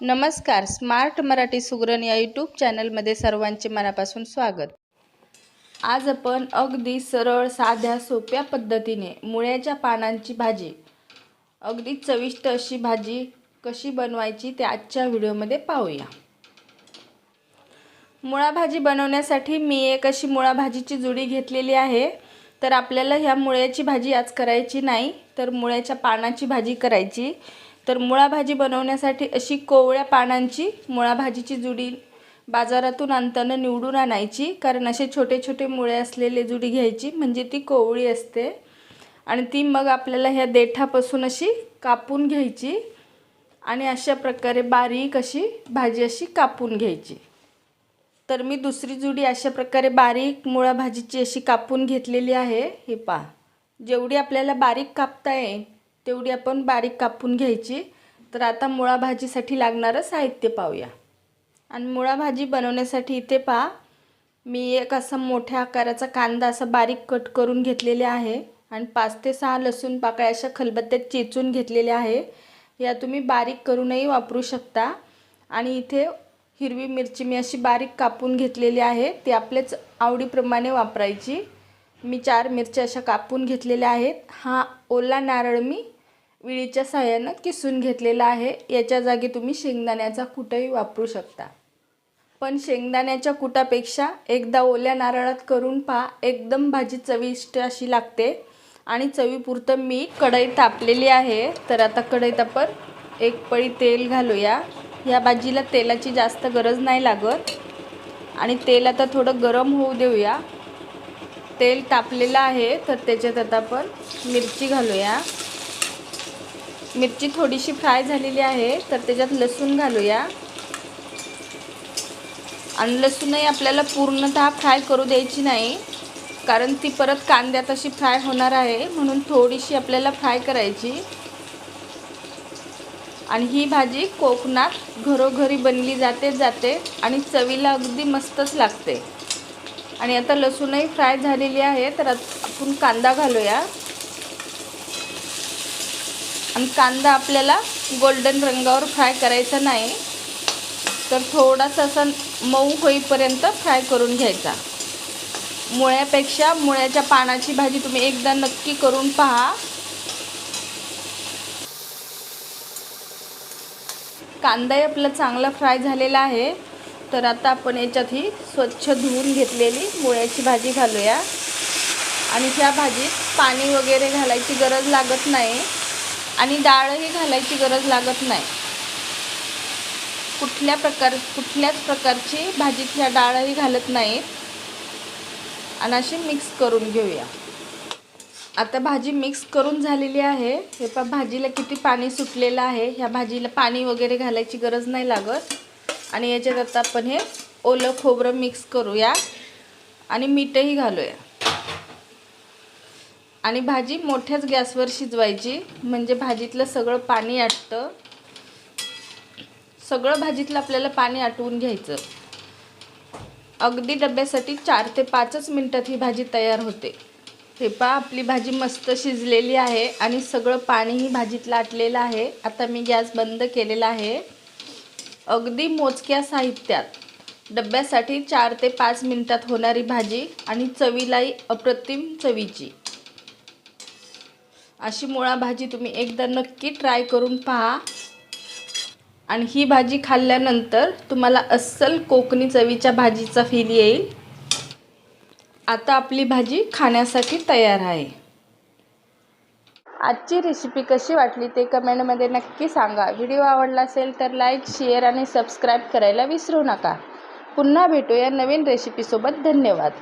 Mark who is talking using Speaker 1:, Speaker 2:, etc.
Speaker 1: नमस्कार स्मार्ट मराठी सुगरण या यूट्यूब चॅनलमध्ये सर्वांचे मनापासून स्वागत. आज आपण अगदी सरळ साध्या सोप्या पद्धतीने मुळ्याच्या पानांची भाजी अगदी चविष्ट अशी भाजी कशी बनवायची ते आजच्या व्हिडिओमध्ये पाहूया. मुळा भाजी बनवण्यासाठी मी एक अशी मुळा भाजीची जुडी घेतलेली आहे. तर आपल्याला ह्या मुळ्याची भाजी आज करायची नाही तर मुळ्याच्या पानाची भाजी करायची. तर मुळा भाजी बनवण्यासाठी अशी कोवळ्या पानांची मुळा भाजीची जुडी बाजारातून आणताना निवडून आणायची. कारण असे छोटे छोटे मुळे असलेले जुडी घ्यायची. म्हणजे ती कोवळी असते. आणि ती मग आपल्याला ह्या देठापासून अशी कापून घ्यायची. आणि अशा प्रकारे बारीक अशी भाजी अशी कापून घ्यायची. तर मी दुसरी जुडी अशा प्रकारे बारीक मुळा भाजीची अशी कापून घेतलेली आहे. हे पहा. जेवढी आपल्याला बारीक कापता येईल तेवढी आपण बारीक कापून घ्यायची. तर आता मुळा भाजीसाठी लागणारं साहित्य पाहूया. आणि मुळा भाजी बनवण्यासाठी इथे पहा मी एक असा मोठ्या आकाराचा कांदा असा बारीक कट करून घेतलेले आहे. आणि पाच ते सहा लसूण पाकळ्या अशा खलबत्त्यात चेचून घेतलेल्या आहे. या तुम्ही बारीक करूनही वापरू शकता. आणि इथे हिरवी मिरची मी अशी बारीक कापून घेतलेली आहे. ती आपल्याच आवडीप्रमाणे वापरायची. मी चार मिरच्या अशा कापून घेतलेल्या आहेत. हा ओला नारळ मी विळीच्या साह्यानं किसून घेतलेला आहे. याच्या जागी तुम्ही शेंगदाण्याचा कुटही वापरू शकता. पण शेंगदाण्याच्या कुटापेक्षा एकदा ओल्या नारळात करून पहा. एकदम भाजी चविष्ट अशी लागते. आणि चवीपुरतं मी कढई तापलेली आहे. तर आता कढईत आपण एक पळी तेल घालूया. या भाजीला तेलाची जास्त गरज नाही लागत. आणि तेल आता थोडं गरम होऊ देऊया. तेल तापलेलं आहे. तर त्याच्यात आता आपण मिरची घालूया. मिरची थोडीशी फ्राय झालेली आहे तर त्याच्यात लसूण घालूया. आणि लसूणही आपल्याला पूर्णतः फ्राय करू द्यायची नाही कारण ती परत कांद्यात अशी फ्राय होणार आहे म्हणून थोडीशी आपल्याला फ्राय करायची. आणि ही भाजी कोकणात घरोघरी बनली जाते जाते आणि चवीला अगदी मस्तच लागते. आणि आता लसूणही फ्राय झालेली आहे तर आपण कांदा घालूया. आणि कांदा आपल्याला गोल्डन रंगावर फ्राय करायचा नाही तर थोडासा असा मऊ होईपर्यंत फ्राय करून घ्यायचा. मुळ्यापेक्षा मुळ्याच्या पानाची भाजी तुम्ही एकदा नक्की करून पहा. कांदाही आपला चांगला फ्राय झालेला आहे तर आता आपण याच्यात ही स्वच्छ धुवून घेतलेली मुळ्याची भाजी घालूया. आणि ह्या भाजीत पाणी वगैरे घालायची गरज लागत नाही. आणि डाळही घालायची गरज लागत नाही. कुठल्या प्रकार कुठल्याच प्रकारची भाजीत ह्या डाळही घालत नाहीत आणि अशी मिक्स करून घेऊया. आता भाजी मिक्स करून झालेली आहे. हे पा भाजीला किती पाणी सुटलेलं आहे. ह्या भाजीला पाणी वगैरे घालायची गरज नाही लागत. आणि याच्यात आता आपण हे ओलं खोबरं मिक्स करूया. आणि मीठही घालूया. आणि भाजी मोठ्याच गॅसवर शिजवायची. म्हणजे भाजीतलं सगळं पाणी आटतं. सगळं भाजीतलं आपल्याला पाणी आटवून घ्यायचं. अगदी डब्यासाठी चार ते पाचच मिनटात ही भाजी तयार होते. हे पहा आपली भाजी मस्त शिजलेली आहे आणि सगळं पाणीही भाजीतलं आटलेलं आहे. आता मी गॅस बंद केलेला आहे. अगदी मोजक्या साहित्यात. डब्यासाठी चार ते पाच मिनटात होणारी भाजी आणि चवीलाही अप्रतिम चवीची. अशी मुळा भाजी तुम्ही एकदा नक्की ट्राय करून पहा. आणि ही भाजी खाल्ल्यानंतर तुम्हाला अस्सल कोकणी चवीच्या भाजीचा फील येईल. आता आपली भाजी खाण्यासाठी तयार आहे. आजची रेसिपी कशी वाटली ते कमेंटमध्ये नक्की सांगा. व्हिडिओ आवडला असेल तर लाईक शेअर आणि सबस्क्राईब करायला विसरू नका. पुन्हा भेटूया नवीन रेसिपीसोबत धन्यवाद.